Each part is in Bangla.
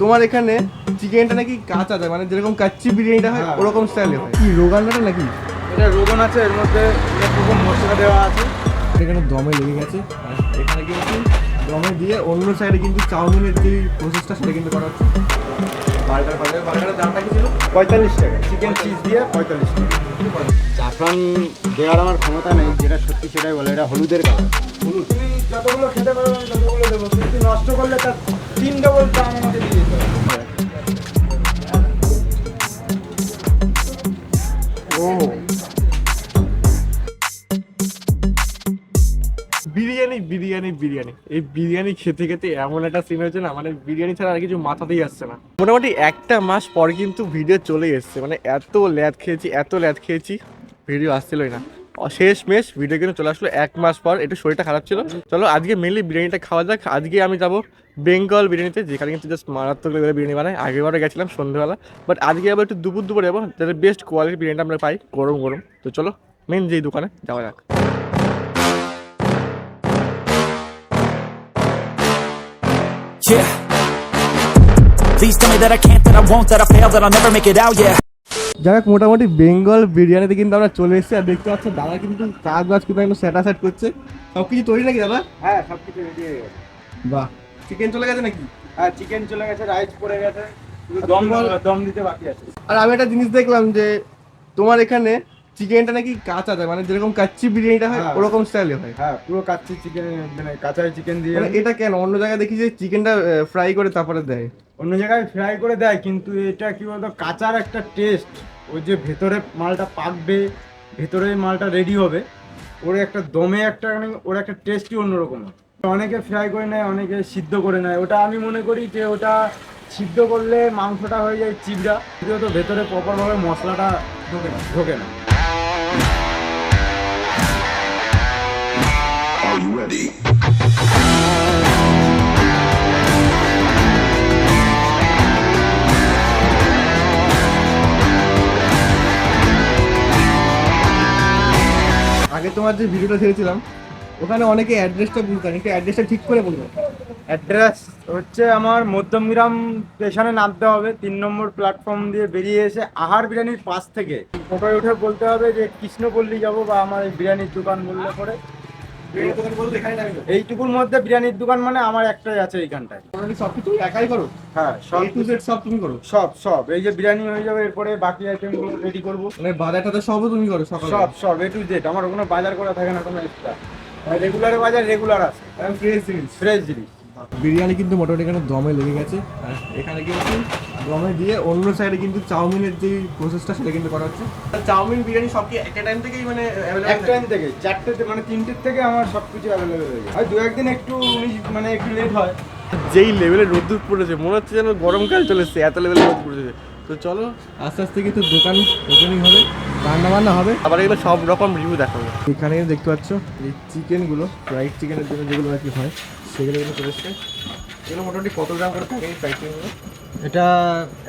তোমার এখানে চিকেনটা নাকি কাঁচা দেয় মানে যেরকম কাচ্চি বিরিয়ানিটা হয় হ্যাঁ। ওরকম স্টাইলে হয়। কি রোগানটা নাকি? এটা রোগন আছে এর মধ্যে একটুকু মশলা দেওয়া আছে। এখানে দমে লেগে গেছে। আর এখানে কিন্তু দমে দিয়ে অন্য সাইডে কিন্তু চাউমিনের যে প্রসেসটা সেটা কিন্তু করা হচ্ছে। বার্গার বার্গার বার্গারের দামটা কি ছিল? পঁয়তাল্লিশ টাকা। চিকেন চিজ দিয়ে পঁয়তাল্লিশ টাকা। জাফরান দেওয়ার আমার ক্ষমতা নেই যেটা সত্যি সেটাই বলে এটা হলুদের কালার। হলুদ তুমি যতগুলো খেতে পারবে আমি ততগুলো দেবো। কিন্তু নষ্ট করলে তার তিন ডবল দাম আমাকে দিয়ে বিরিয়ানি বিরিয়ানি বিরিয়ানি। এই বিরিয়ানি খেতে খেতে এমন একটা সিন হয়েছে না মানে বিরিয়ানি ছাড়া আর কিছু মাথাতেই আসছে না। মোটামুটি একটা মাস পর কিন্তু ভিডিও চলে এসছে। মানে এত ল্যাদ খেয়েছি, এত ল্যাদ খেয়েছি ভিডিও আসছিলই না। শেষ মেশ ভিডিও কিন্তু চলে আসলো এক মাস পর, একটু শরীরটা খারাপ ছিল। চলো আজকে মেনলি বিরিয়ানিটা খাওয়া যাক। আজকে আমি যাব বেঙ্গল বিরিয়ানিতে, যেখানে কিন্তু জাস্ট মারাত্মক বিরিয়ানি বানায়। আগেবারে গেছিলাম সন্ধ্যেবেলা। বাট আজকে আবার একটু দুপুর দুপুর যাব, যাতে বেস্ট কোয়ালিটির বিরিয়ানিটা আমরা পাই, গরম গরম। তো চলো মেন যেই দোকানে যাওয়া যাক। Yeah. Please tell me that I can't, that I won't, that I fail, that I'll never make it out, yeah. যাই হোক মোটামুটি বেঙ্গল বিরিয়ানিতে কিন্তু আমরা চলে এসেছি আর দেখতে পাচ্ছ দাদা কিন্তু কাজ বাজ কিন্তু একদম সেটা সেট করছে। সব কিছু তৈরি নাকি দাদা? হ্যাঁ সব কিছু রেডি হয়ে গেছে। বাহ। চিকেন চলে গেছে নাকি? হ্যাঁ চিকেন চলে গেছে রাইস পড়ে গেছে। দম দম দিতে বাকি আছে। আর আমি একটা জিনিস দেখলাম যে তোমার এখানে চিকেনটা নাকি কাঁচা দেয় মানে যেরকম কাচ্চি বিরিয়ানিটা হয় হ্যাঁ। ওরকম স্টাইলে হয়। হ্যাঁ পুরো কাচ্চি চিকেন মানে কাঁচাই চিকেন দিয়ে। মানে এটা কেন? অন্য জায়গায় দেখি যে চিকেনটা ফ্রাই করে তারপরে দেয়। অন্য জায়গায় ফ্রাই করে দেয় কিন্তু এটা কি বলতো কাঁচার একটা টেস্ট ওই যে ভেতরে মালটা পাকবে ভেতরে মালটা রেডি হবে। ওর একটা দমে একটা মানে ওর একটা টেস্টই অন্যরকম। অনেকে ফ্রাই করে নেয় অনেকে সিদ্ধ করে নেয়। ওটা আমি মনে করি যে ওটা সিদ্ধ করলে মাংসটা হয়ে যায় চিবড়া। তো ভেতরে প্রপারভাবে মশলাটা ঢোকে না ঢোকে না। You ready? আগে তোমার যে ভিডিওটা ছেড়েছিলাম ওখানে অনেকে অ্যাড্রেসটা বুঝতে একটু অ্যাড্রেসটা ঠিক করে বলব। অ্যাড্রেস হচ্ছে আমার মধ্যমগ্রাম স্টেশনে নামতে হবে তিন নম্বর প্ল্যাটফর্ম দিয়ে বেরিয়ে এসে আহার বিরিয়ানির পাশ থেকে। টোটোয় উঠে বলতে হবে যে কৃষ্ণপল্লী যাব বা আমার এই বিরিয়ানির দোকান বললে পরে। এইটুকুর মধ্যে বিরিয়ানির দোকান মানে আমার একটাই আছে এইখানটায়। সবকিছু একাই করো? হ্যাঁ সব টু সব তুমি করো? সব সব। এই যে বিরিয়ানি হয়ে যাবে এরপরে বাকি আইটেমগুলো রেডি করব। মানে বাজারটা সবও তুমি করো সব সব সব এ টু জেড আমার কোনো বাজার করা থাকে না কোনো এক্সট্রা রেগুলার বাজার রেগুলার আছে। ফ্রেশ জিনিস? ফ্রেশ জিনিস। বিরিয়ানি কিন্তু মোটামুটি এখানে দমে লেগে গেছে। আর এখানে কিন্তু দমে দিয়ে অন্য সাইডে কিন্তু চাউমিনের যে প্রসেসটা সেটা কিন্তু করা হচ্ছে। চাউমিন বিরিয়ানি সব কি একটা টাইম থেকেই মানে এক টাইম থেকে চারটে মানে তিনটের থেকে আমার সব কিছু অ্যাভেলেবেল হয়ে যায়। আর দু একদিন একটু উনিশ- মানে একটু লেট হয়। যেই লেভেলে রোদ্দুর পড়েছে মনে হচ্ছে যেন গরমকাল চলে এসছে এত লেভেলে রোদ পড়েছে। তো চলো আস্তে আস্তে কিন্তু দোকান ওপেনিং হবে রান্না বান্না হবে। আবার এগুলো সব রকম রিভিউ দেখাবো। এখানে দেখতে পাচ্ছ এই চিকেনগুলো ফ্রাইড চিকেনের জন্য যেগুলো আর কি হয়। সেগুলো কিন্তু চলে এসছে এগুলো মোটামুটি কত গ্রাম করে থাকে এই ফ্রাইড এটা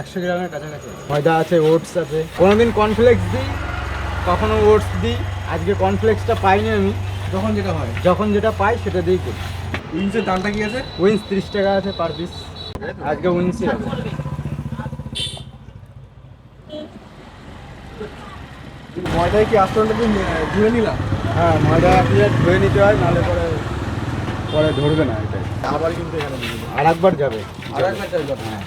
একশো গ্রামের কাছাকাছি। ময়দা আছে ওটস আছে। কোনোদিন কর্নফ্লেক্স দিই কখনো ওটস দিই। আজকে কর্নফ্লেক্সটা পাইনি আমি। যখন যেটা হয়। যখন যেটা পাই সেটা দিই করি উইংসের দামটা কি আছে? উইন্স তিরিশ টাকা আছে পার পিস আজকে উইন্সই আছে ময়দায় কি আস্তে আস্তে ধুয়ে নিলাম হ্যাঁ ময়দা দিয়ে ধুয়ে নিতে হয় নাহলে পরে পরে ধরবে না এটা আবার কিন্তু এখানে আর একবার যাবে। আর একবার কথা। হ্যাঁ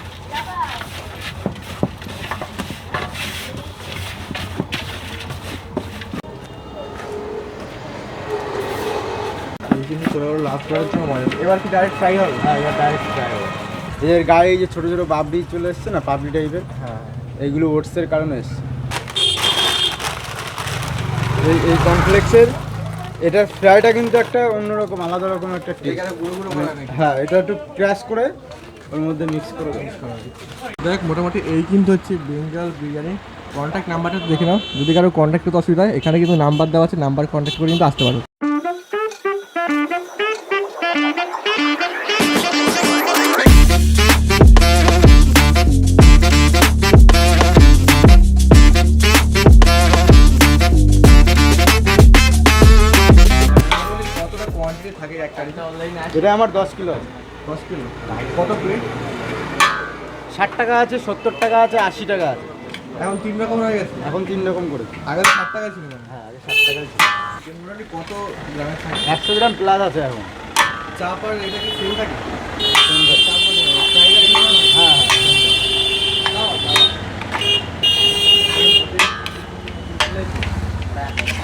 এবার কি ডাইরেক্ট ফ্রাই হবে? হ্যাঁ এবার ডাইরেক্ট ফ্রাই হবে। এর গায়ে এই যে ছোটো ছোটো বাবরি চলে এসছে না পাবলি টাইপের হ্যাঁ। এইগুলো ওটসের কারণে এসছে। এই এই কমপ্লেক্সের এটার ফ্রাইটা কিন্তু একটা অন্যরকম আলাদা রকম একটা টেস্ট এখানে গুঁড়ো গুঁড়ো করা নাকি? হ্যাঁ এটা একটু ক্র্যাশ করে ওর মধ্যে মিক্স করে মিক্স করা দেখ মোটামুটি এই কিন্তু হচ্ছে বেঙ্গল বিরিয়ানি। কন্ট্যাক্ট নাম্বারটা দেখে নাও। যদি কারও কন্ট্যাক্ট করতে অসুবিধা হয় এখানে কিন্তু নাম্বার দেওয়া আছে নাম্বার কন্ট্যাক্ট করে কিন্তু আসতে পারো। এটা আমার দশ কিলো আছে। দশ কিলো? কত প্লেট ষাট টাকা আছে সত্তর টাকা আছে আশি টাকা আছে। এখন তিন রকম হয়ে গেছে? এখন তিন রকম করেছে আগে ষাট টাকা ছিল। হ্যাঁ আগে ষাট টাকা ছিল। মোটামুটি কত গ্রামের একশো গ্রাম প্লাস আছে এখন। চাপ আর এটা কি সেম থাকে? হ্যাঁ হ্যাঁ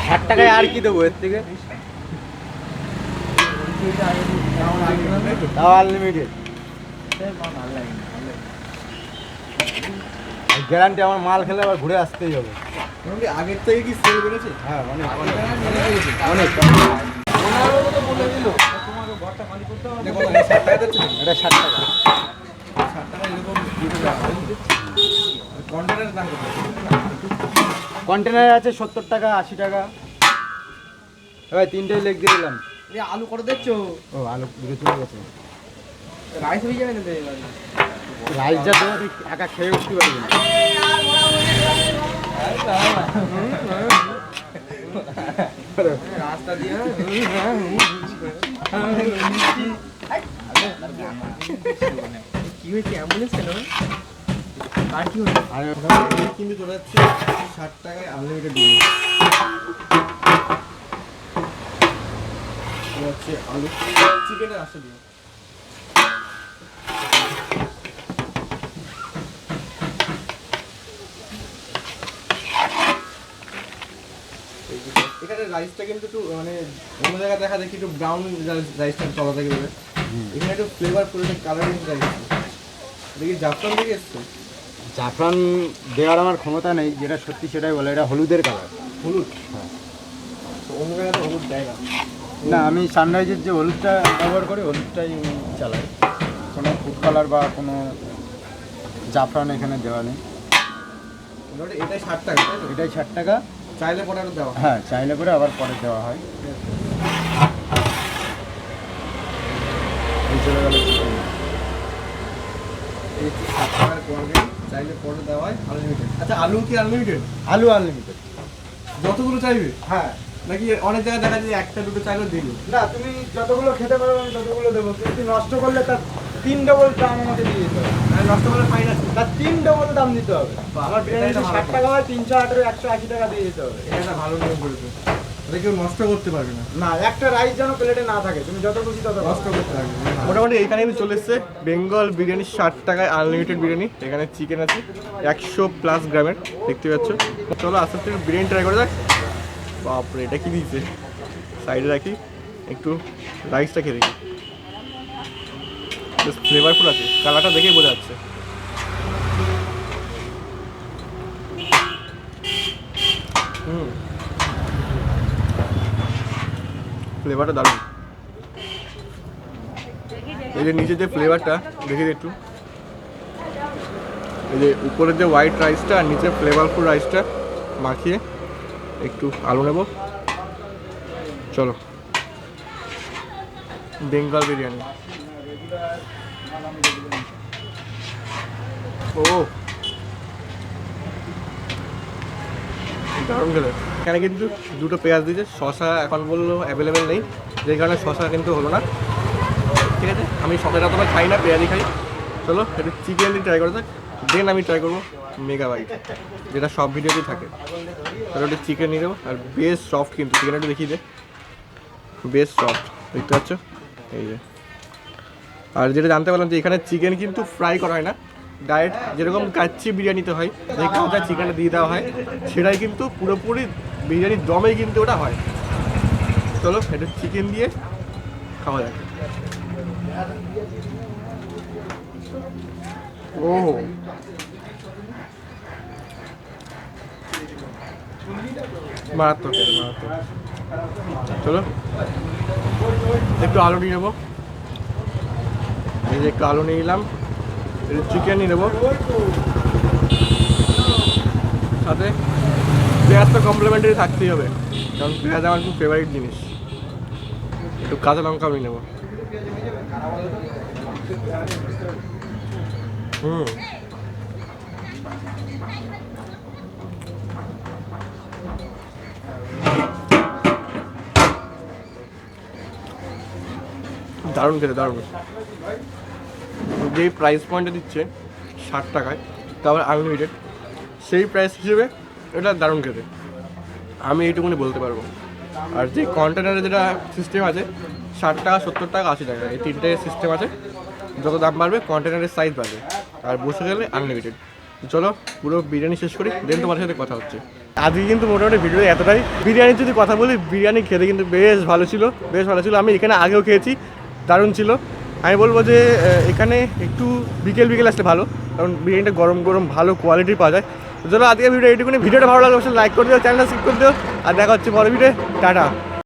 ষাট টাকায় আর কি দেবো এর থেকে? তাও আনলিমিটেড গ্যারান্টি আমার মাল খেলে আবার ঘুরে আসতেই হবে। আগের থেকে কি সেল বেড়েছে? হ্যাঁ অনেক অনেক। এটা ষাট টাকা এটা ষাট কন্টেনার আছে সত্তর টাকা আশি টাকা। এবার তিনটেই লেগ দিয়ে দিলাম। আলু কত দেখছ ও আলু দিকে চলে গেছে। রাইস হয়ে যাবে না রাইস যা দেবো একা খেয়ে উঠতে পারবি না। রাস্তা দিয়ে। কি হয়েছে? অ্যাম্বুলেন্স কেন? আর কি হলো আর কিন্তু যাচ্ছে ষাট টাকায় আনলিমিটেড ডিম হচ্ছে আলু। চিকেনের আসে দিয়ে এখানে রাইসটা কিন্তু একটু মানে অন্য জায়গায় দেখা দেখি একটু ব্রাউন রাইসটা চলা থাকে বলে এখানে একটু ফ্লেভার করে কালারিং রাইস দেখি জাফরান থেকে এসছে। জাফরান দেওয়ার আমার ক্ষমতা নেই যেটা সত্যি সেটাই বলে এটা হলুদের কালার হলুদ? তো অন্য জায়গায় তো হলুদ দেয় না। না আমি সানরাইজের যে হলুদটা ব্যবহার করি হলুদটাই চালাই। কোনো ফুড কালার বা কোনো জাফরান এখানে দেওয়া নেই। এটাই ষাট টাকা তো? এটাই ষাট টাকা। চাইলে পরে দেওয়া হ্যাঁ। চাইলে করে আবার পরে দেওয়া হয়। চলে গেল। চাইলে পরে দেওয়া হয় আনলিমিটেড আচ্ছা আলু কি আনলিমিটেড আলু আনলিমিটেড যতগুলো চাইবে? হ্যাঁ। নাকি অনেক জায়গায় দেখা যায় একটা দুটো চাইলেও দিল না তুমি যতগুলো খেতে পারো আমি ততগুলো দেবো। কিন্তু নষ্ট করলে তার তিন ডবল দাম আমাকে দিয়ে দিতে হবে। নষ্ট করে ফাইন আছে। তার তিন ডবল দাম দিতে হবে। আমার বিরিয়ানি ষাট টাকা হয় তিনশো আঠেরো একশো আশি টাকা দিয়ে দিতে হবে। এটা ভালো নিয়ম করেছে কেউ নষ্ট করতে পারবে না। না একটা রাইস যেন প্লেটে না থাকে। তুমি যত খুশি তত নষ্ট করতে পারবে মোটামুটি এখানে আমি চলে এসছে। বেঙ্গল বিরিয়ানি ষাট টাকায় আনলিমিটেড বিরিয়ানি। এখানে চিকেন আছে একশো প্লাস গ্রামের। দেখতে পাচ্ছ? চলো আস্তে আস্তে বিরিয়ানি ট্রাই করে দেখ বাপরে, এটা কি দিয়েছে সাইডে রাখি, একটু রাইসটা খেয়ে দেখি বেশ ফ্লেভারফুল আছে কালারটা দেখেই বোঝা যাচ্ছে। হুম। ফ্লেভারটা দারুণ। এই যে নিচে যে ফ্লেভারটা দেখে একটু। এই যে উপরের যে হোয়াইট রাইসটা আর নিচে ফ্লেভারফুল রাইসটা মাখিয়ে একটু আলু নেব। চলো। বেঙ্গল বিরিয়ানি। ও। দারুণ খেলে। এখানে কিন্তু দুটো পেঁয়াজ দিয়েছে শশা এখন বলল অ্যাভেলেবেল নেই যে কারণে শশা কিন্তু হলো না। ঠিক আছে? আমি শশাটা তোমার খাই না, পেঁয়াজই খাই। চলো, একটু চিকেন ট্রাই করে দেখ। দেন আমি ট্রাই করব মেগা বাইট যেটা সব ভিডিওতেই থাকে। তাহলে ওটা চিকেন নিয়ে দেবো আর বেশ সফট কিন্তু চিকেন একটু দেখিয়ে দে। বেশ সফট দেখতে পাচ্ছ? এই যে। আর যেটা জানতে পারলাম যে এখানে চিকেন কিন্তু ফ্রাই করা হয় না। ডাইরেক্ট যেরকম কাচ্চি বিরিয়ানিতে হয়, যে কাঁচা চিকেনটা দিয়ে দেওয়া হয়, সেটাই কিন্তু পুরোপুরি বিরিয়ানির দমেই কিন্তু ওটা হয়। চলো একটু চিকেন দিয়ে খাওয়া যাক। ও মারাত্মক মারাত্মক। চলো। একটু আলু নিয়ে নেব। এই যে একটু আলু নিয়ে নিলাম। চিকেন নিয়ে নেব। সাথে পেঁয়াজ তো কমপ্লিমেন্টারি থাকতেই হবে। কারণ পেঁয়াজ আমার খুব ফেভারিট জিনিস। একটু কাঁচা লঙ্কাও নিয়ে নেব। হুম। দারুণ খেতে, দারুণ। যেই প্রাইস পয়েন্টে দিচ্ছে, ষাট টাকায় তারপর আনলিমিটেড সেই প্রাইস হিসেবে এটা দারুণ খেতে। আমি এইটুকুনি বলতে পারব। আর যে কন্টেনারে যেটা সিস্টেম আছে, ষাট টাকা, সত্তর টাকা, আশি টাকা, এই তিনটে সিস্টেম আছে। যত দাম বাড়বে কন্টেনারের সাইজ বাড়বে। আর বসে গেলে আনলিমিটেড চলো, পুরো বিরিয়ানি শেষ করি দেন তোমার সাথে কথা হচ্ছে। আজকে কিন্তু মোটামুটি ভিডিও এতটাই। বিরিয়ানির যদি কথা বলি, বিরিয়ানি খেতে কিন্তু বেশ ভালো ছিল, বেশ ভালো ছিল। আমি এখানে আগেও খেয়েছি। দারুণ ছিল। আমি বলব যে এখানে একটু বিকেল বিকেল আসলে ভালো, কারণ বিরিয়ানিটা গরম গরম ভালো কোয়ালিটির পাওয়া যায়। চলো আজকে ভিডিও এইটুকুনি। ভিডিওটা ভালো লাগলে অবশ্যই লাইক করে দিও চ্যানেলটা স্কিপ করে দিও, আর দেখা হচ্ছে পরে ভিডিও টাটা।